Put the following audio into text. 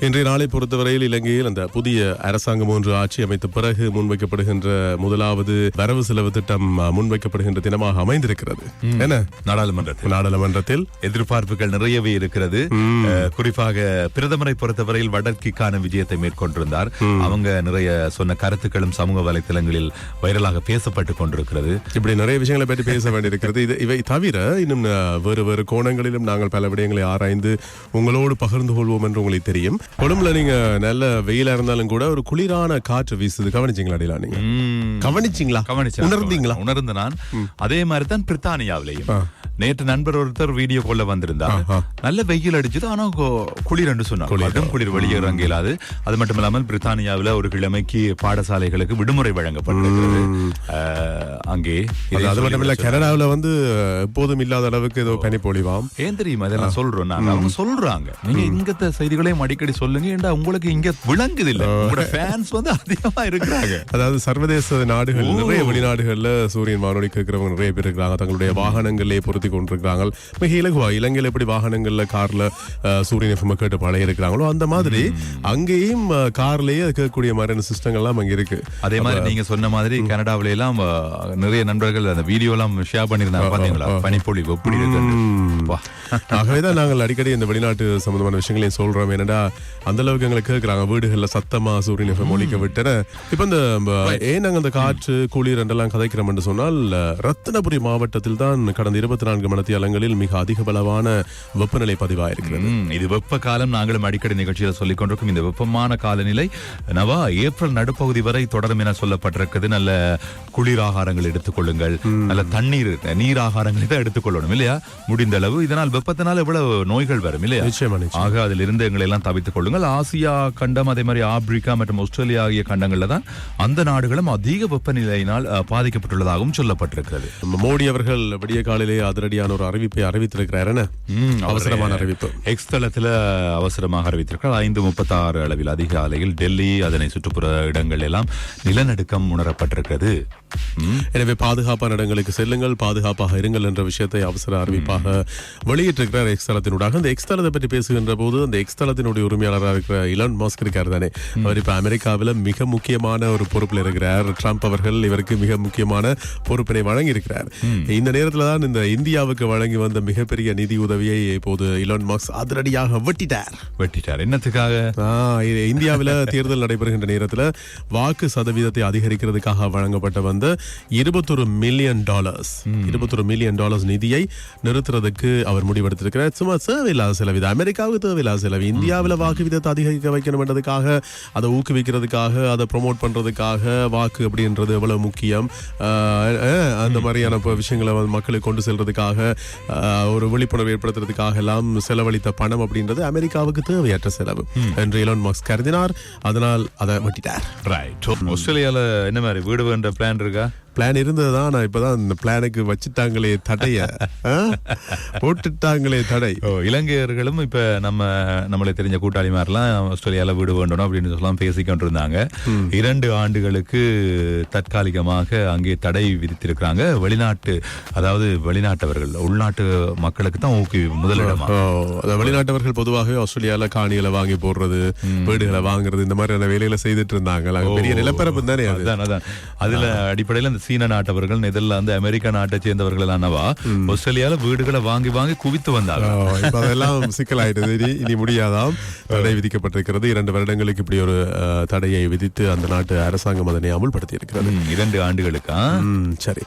இன்றைய நாளை பொறுத்தவரையில் இலங்கையில் அந்த புதிய அரசாங்கம் ஒன்று ஆட்சி அமைத்த பிறகு முன்வைக்கப்படுகின்ற முதலாவது வரவு செலவு திட்டம் முன்வைக்கப்படுகின்ற தினமாக அமைந்திருக்கிறது. என்ன? நாடாளுமன்றத்தில். நாடாளுமன்றத்தில். எதிர்பார்ப்புகள் நிறையவே இருக்கிறது. குறிப்பாக பிரதமரை பொறுத்தவரையில் வடக்கிற்கான விஜயத்தை மேற்கொண்டிருந்தார். அவங்க நிறைய சொன்ன கருத்துக்களும் சமூக வலைத்தளங்களில் வைரலாக பேசப்பட்டு கொண்டிருக்கிறது. இப்படி நிறைய விஷயங்களை பற்றி பேச வேண்டியிருக்கிறது. இது இவை தவிர இன்னும் வேறு வேறு கோணங்களிலும் நாங்கள் பல விடயங்களை ஆராய்ந்து உங்களோடு பகிர்ந்து கொள்வோம் என்று உங்களுக்கு தெரியும். கொழும்புல நீங்க நல்ல வெயிலா இருந்தாலும் கூட ஒரு குளிரான காற்று வீசுது. கவனிச்சிங்களா அடிலா நீங்க? கவனிச்சிங்களா? கவனிச்சேன். உணர்ந்தீங்களா? உணர்ந்து நான். அதே மாதிரி தான் பிரித்தானியாவிலையும் நேற்று நண்பர் ஒருத்தர் வீடியோ கொள்ள வந்திருந்தார். நல்ல வெயில் அடிச்சது ஆனா குளிர் என்று சொன்னார். குளிர். வெளியேற இயலாது அது மட்டும் இல்லாமல் பிரித்தானியாவில் ஒரு கிழமைக்கு பாடசாலைகளுக்கு விடுமுறை வழங்கப்பட்டிருக்கிறது. அங்கே அது மட்டும் இல்ல கனடாவுல வந்து எப்போதும் இல்லாத அளவுக்கு ஏதோ பனி பொழிவாம். ஏன் தெரியுமா? இதெல்லாம் சொல்றோம் நாங்க. அவங்க சொல்றாங்க. நீங்க இங்கத்த செய்திகளையும் அடிக்கடி சொல்லுங்க. ஏன்டா உங்களுக்கு இங்க விளங்குது இல்ல? உங்களோட ஃபேன்ஸ் வந்து அதிகமா இருக்கிறாங்க. அதாவது சர்வதேச நாடுகள் நிறைய வெளிநாடுகள்ல சூரியன் வானொலி கேட்கிறவங்க நிறைய பேர் இருக்கிறாங்க. தங்களுடைய வாகனங்களிலே பொருத்தி கொண்டிருக்கிறாங்க. மிக இலகுவா இலங்கையில எப்படி வாகனங்கள்ல கார்ல சூரியன் எஃப்எம் கேட்டு பழைய இருக்கிறாங்களோ அந்த மாதிரி அங்கேயும் கார்லயே கேட்கக்கூடிய மாதிரியான சிஸ்டங்கள்லாம் அங்க இருக்கு. அதே மாதிரி நீங்க சொன்ன மாதிரி கனடாவில எல்லாம் நிறைய நண்பர்கள் அந்த வீடியோ எல்லாம் ஷேர் பண்ணிருந்தாங்க பாத்தீங்களா? பனிப்பொழிவு எப்படி இருக்கு நாங்கள் அடிக்கடி இந்த வெளிநாட்டு சம்பந்தமான விஷயங்களையும் சொல்றோம். என்னடா அந்த அளவுக்கு எங்களை கேட்கறாங்க வீடுகள்ல சத்தமா சூரியன் எஃப்எம் ஒலிக்க விட்டுற இப்ப இந்த ஏன் நாங்க அந்த காற்று குளிர் என்றெல்லாம் கதைக்கிறோம் என்று சொன்னால் ரத்தினபுரி மாவட்டத்தில் தான் கடந்த இருபத்தி நான்கு மணித்தியாலங்களில் மிக அதிக பலவான வெப்பநிலை பதிவாயிருக்கிறது. இது வெப்ப காலம். நாங்களும் அடிக்கடி நிகழ்ச்சியில சொல்லிக் கொண்டிருக்கும் இந்த வெப்பமான காலநிலை. நவா ஏப்ரல் நடுப்பகுதி வரை தொடரும் என சொல்லப்பட்டிருக்குது. நல்ல குளிர் ஆகாரங்கள் எடுத்துக்கொள்ளுங்கள் நல்ல தண்ணீர் நீர் ஆகாரங்களை தான் எடுத்துக்கொள்ளணும் இல்லையா? முடிந்த அளவு. இதனால் வெப்பத்தினால் எவ்வளவு நோய்கள் வரும் இல்லையா? ஆக அதில் இருந்து எங்களை எல்லாம் தவித்துக் கொள்ளுங்கள். ஆசியா கண்டம் அதே மாதிரி ஆப்பிரிக்கா மற்றும் ஆஸ்திரேலியா ஆகிய கண்டங்கள்ல தான் அந்த நாடுகளும் அதிக வெப்பநிலையினால் பாதிக்கப்பட்டுள்ளதாகவும் சொல்லப்பட்டிருக்கிறது. மோடி அவர்கள் விடிய காலையிலே அதிரடியான ஒரு அறிவிப்பை அறிவித்திருக்கிறார் என்ன ம், அவசரமான அறிவிப்பு. எக்ஸ் தளத்துல அவசரமாக அறிவித்திருக்கிறார். ஐந்து முப்பத்தாறு அளவில் அதிகாலையில் டெல்லி அதனை சுற்றுப்புற இடங்கள் எல்லாம் நிலநடுக்கம் உணரப்பட்டிருக்கிறது. எனவே பாதுகாப்பான இடங்களுக்கு செல்லுங்கள் பாதுகாப்பாக இருங்கள் என்ற விஷயத்தை அவசர அறிவிப்பாக வெளியிட்டிருக்கிறார் எக்ஸ் தளத்தினூடாக. அந்த எக்ஸ் தளத்தை பற்றி பேசுகின்ற போது அந்த எக்ஸ் தளத்தினுடைய உரிமையாளராக இருக்கிற இலான் மாஸ்க் இருக்கார் தானே. அவர் இப்ப அமெரிக்காவில் மிக முக்கியமான ஒரு பொறுப்பில் இருக்கிறார். ட்ரம்ப் அவர்கள் இவருக்கு மிக முக்கியமான பொறுப்பினை வழங்கி இருக்கிறார் இந்த நேரத்தில் தான் இந்த இந்தியாவுக்கு வழங்கி வந்த மிகப்பெரிய நிதி உதவியை இப்போது இலான் மாஸ்க் அதிரடியாக வெட்டிட்டார். வெட்டிட்டார். என்னத்துக்காக? இந்தியாவில தேர்தல் நடைபெறுகின்ற நேரத்துல வாக்கு சதவீதத்தை அதிகரிக்கிறதுக்காக வழங்கப்பட்ட வந்த இருபத்தொரு மில்லியன் டாலர்ஸ் இருபத்தொரு மில்லியன் டாலர்ஸ் நிதியை நிறுத்துறதுக்கு அவர் முடிவெடுத்திருக்கிறார். சும்மா தேவையில்லாத செலவு அமெரிக்காவுக்கு தேவையில்லாத செலவு. இந்தியாவில் வாக்கு விதத்தை அதிகரிக்க வைக்கணும்ன்றதுக்காக அதை ஊக்குவிக்கிறதுக்காக அதை ப்ரொமோட் பண்றதுக்காக வாக்கு அப்படின்றது எவ்வளவு முக்கியம்? அந்த மாதிரியான விஷயங்களை மக்களுக்கு கொண்டு செல்றதுக்காக ஆ, ஒரு விழிப்புணர்வு ஏற்படுத்துறதுக்காக எல்லாம் செலவழித்த பணம் அப்படின்றது அமெரிக்காவுக்கு தேவையற்ற செலவு என்று எலோன் மாஸ்க் கருதினார். அதனால் அதை வெட்டிட்டார். ரைட் ஆஸ்திரேலியால என்ன மாதிரி வீடு வேண்ட பிளான் இருக்கா? பிளான் இருந்ததுதான் நான் இப்பதான் இந்த பிளானுக்கு வச்சுட்டாங்களே தடைய? போட்டுட்டாங்களே தடை. ஓ இலங்கையர்களும் இப்ப நம்ம நம்மளை தெரிஞ்ச கூட்டாளி மாதிரிலாம் ஆஸ்திரேலியால வீடு வேண்டணும் அப்படின்னு சொல்லலாம் பேசிக்கொண்டு இருந்தாங்க இரண்டு ஆண்டுகளுக்கு தற்காலிகமாக அங்கே தடை விதித்திருக்கிறாங்க. வெளிநாட்டு அதாவது வெளிநாட்டவர்கள் உள்நாட்டு மக்களுக்கு தான் ஊக்கி முதலிடமா? வெளிநாட்டவர்கள் பொதுவாகவே ஆஸ்திரேலியால காணிகளை வாங்கி போடுறது வீடுகளை வாங்குறது இந்த மாதிரியான வேலைகளை செய்துட்டு இருந்தாங்க. பெரிய நிலப்பரப்பு தானே அது? அதான் அதான். அதுல அடிப்படையில இந்த சீன நாட்டவர்கள் நெதர்லாந்து அமெரிக்கா நாட்டை சேர்ந்தவர்கள் ஆனவா ஆஸ்திரேலியால வீடுகளை வாங்கி வாங்கி குவித்து வந்தாங்க இப்ப அதெல்லாம் சிக்கலாயிட்டது இனி இனி முடியாதாம். தடை விதிக்கப்பட்டிருக்கிறது. இரண்டு வருடங்களுக்கு இப்படி ஒரு தடையை விதித்து அந்த நாட்டு அரசாங்கம் அதனை அமுல்படுத்தி இருக்கிறது இரண்டு ஆண்டுகளுக்கா? சரி.